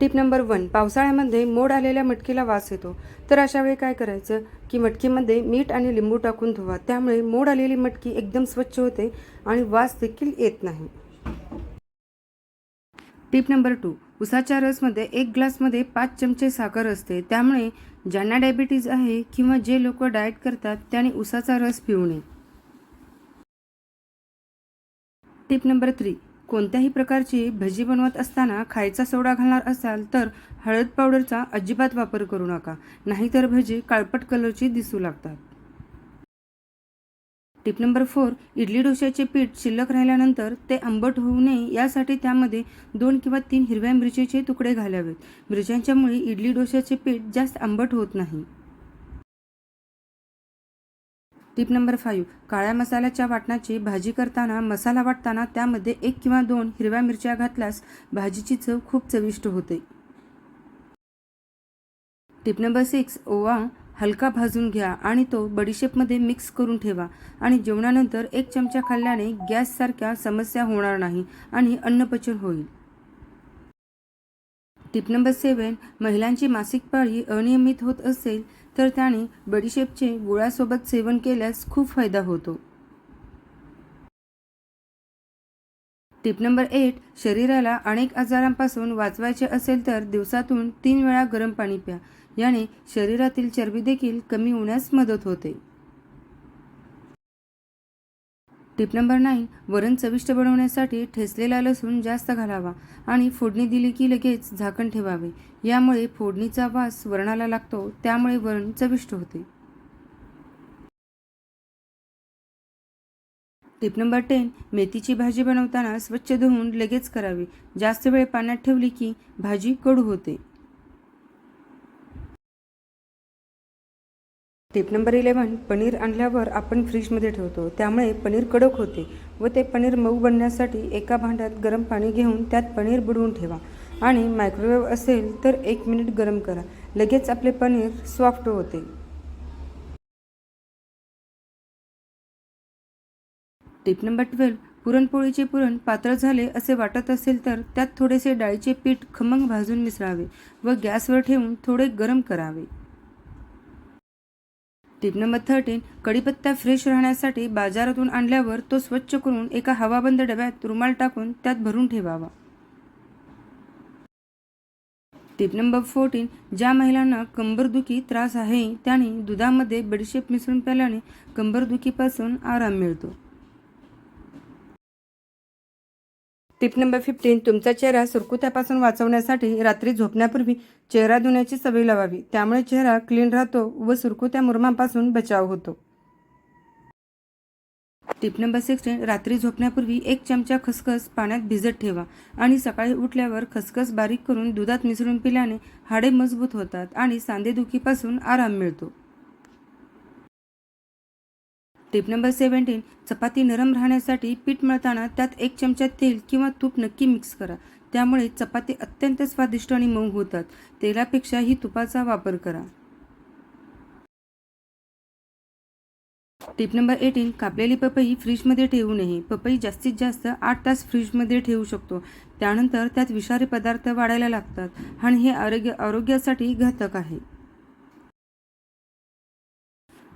Tip number one पावसाळ्यामध्ये मोड आलेल्या मटकीला वास येतो. तर अशा वेळी काय करायचं की मटकीमध्ये मीठ आणि लिंबू टाकून धुवा. त्यामुळे मोड आलेली मटकी एकदम स्वच्छ होते आणि वास देखील येत नाही. टिप नंबर टू उसाच्या रसमध्ये एक ग्लासमध्ये पाच चमचे साखर असते. त्यामुळे ज्यांना डायबिटीज आहे किंवा जे लोक डाएट करतात त्याने उसाचा रस पिऊ नये. टिप नंबर थ्री कोणत्याही प्रकारची भजी बनवत असताना खायचा सोडा घालणार असाल तर हळद पावडरचा अजिबात वापर करू नका. नाहीतर भजी काळपट कलरची दिसू लागतात. टिप नंबर फोर इडली डोश्याचे पीठ शिल्लक राहिल्यानंतर ते आंबट होऊ नये यासाठी त्यामध्ये दोन किंवा तीन हिरव्या मिरचीचे तुकडे घालावेत. मिरच्यांच्यामुळे इडली डोश्याचे पीठ जास्त आंबट होत नाही. टिप नंबर फाईव्ह काळ्या मसाल्याच्या वाटणाची भाजी करताना मसाला वाटताना त्यामध्ये एक किंवा दोन हिरव्या मिरच्या घातल्यास भाजीची चव खूप चविष्ट होते. टिप नंबर सिक्स ओवा हलका भाजून घ्या आणि तो बडीशेपमध्ये मिक्स करून ठेवा आणि जेवणानंतर एक चमचा खाल्ल्याने गॅससारख्या समस्या होणार नाही आणि अन्नपचन होईल. टिप नंबर सेवन महिलांची मासिक पाळी अनियमित होत असेल तर त्याने बडीशेपचे गुळासोबत सेवन केल्यास खूप फायदा होतो. टिप नंबर एट शरीराला अनेक आजारांपासून वाचवायचे असेल तर दिवसातून तीन वेळा गरम पाणी प्या. याने शरीरातील चरबी देखील कमी होण्यास मदत होते. टिप नंबर नाईन वरण चविष्ट बनवण्यासाठी ठेचलेला लसूण जास्त घालावा आणि फोडणी दिली की लगेच झाकण ठेवावे. यामुळे फोडणीचा वास वरणाला लागतो त्यामुळे वरण चविष्ट होते. टिप नंबर टेन मेथीची भाजी बनवताना स्वच्छ धुवून लगेच करावी. जास्त वेळ पाण्यात ठेवली की भाजी कडू होते. टिप नंबर इलेवन पनीर आणल्यावर आपण फ्रीजमध्ये ठेवतो. त्यामुळे पनीर कडक होते व ते पनीर मऊ बनण्यासाठी एका भांड्यात गरम पाणी घेऊन त्यात पनीर बुडवून ठेवा. आणि मायक्रोवेव्ह असेल तर एक मिनिट गरम करा. लगेच आपले पनीर सॉफ्ट होते. टिप नंबर ट्वेल्व पुरणपोळीचे पुरण पातळ झाले असे वाटत असेल तर त्यात थोडेसे डाळीचे पीठ खमंग भाजून मिसळावे व गॅसवर ठेवून थोडे गरम करावे. टिप नंबर थर्टीन कढीपत्ता फ्रेश राहण्यासाठी बाजारातून आणल्यावर तो स्वच्छ करून एका हवाबंद डब्यात रुमाल टाकून त्यात भरून ठेवावा. टिप नंबर फोर्टीन ज्या महिलांना कंबरदुखी त्रास आहे त्याने दुधामध्ये बडीशेप मिसळून प्याल्याने कंबरदुखीपासून आराम मिळतो. टिप नंबर फिफ्टीन तुमचा चेहरा सुरकुत्यापासून वाचवण्यासाठी रात्री झोपण्यापूर्वी चेहरा धुण्याची सवय लावावी. त्यामुळे चेहरा क्लीन राहतो व सुरकुत्या मुरमापासून बचाव होतो. टिप नंबर सिक्स्टीन रात्री झोपण्यापूर्वी एक चमचा खसखस पाण्यात भिजत ठेवा आणि सकाळी उठल्यावर खसखस बारीक करून दुधात मिसळून पिल्याने हाडे मजबूत होतात आणि सांधेदुखीपासून आराम मिळतो. टिप नंबर सेवन्टीन चपाती नरम राहण्यासाठी पीठ मळताना त्यात एक चमचा तेल किंवा तूप नक्की मिक्स करा. त्यामुळे चपाती अत्यंत स्वादिष्ट आणि मऊ होतात. तेलापेक्षाही तुपाचा वापर करा. टिप नंबर एटीन कापलेली पपई फ्रीजमध्ये ठेवू नये. पपई जास्तीत जास्त आठ तास फ्रीजमध्ये ठेवू शकतो. त्यानंतर त्यात विषारी पदार्थ वाढायला लागतात आणि हे आरोग्य आरोग्यासाठी घातक आहे.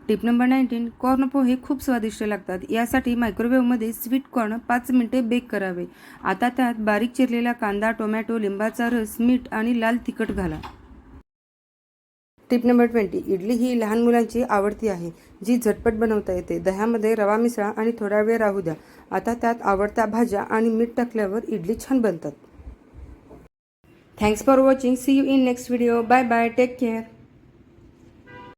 टिप नंबर नाईन्टीन कॉर्न पोहे खूप स्वादिष्ट लागतात. यासाठी मायक्रोवेव्हमध्ये स्वीट कॉर्न पाच मिनिटे बेक करावे. आता त्यात बारीक चिरलेला कांदा टोमॅटो लिंबाचा रस मीठ आणि लाल तिखट घाला. टिप नंबर ट्वेंटी इडली ही लहान मुलांची आवडती आहे जी झटपट बनवता येते. दह्यामध्ये रवा मिसळा आणि थोडा वेळ राहू द्या. आता त्यात आवडत्या भाज्या आणि मीठ टाकल्यावर इडली छान बनतात. Thanks for watching see you in next video bye bye take care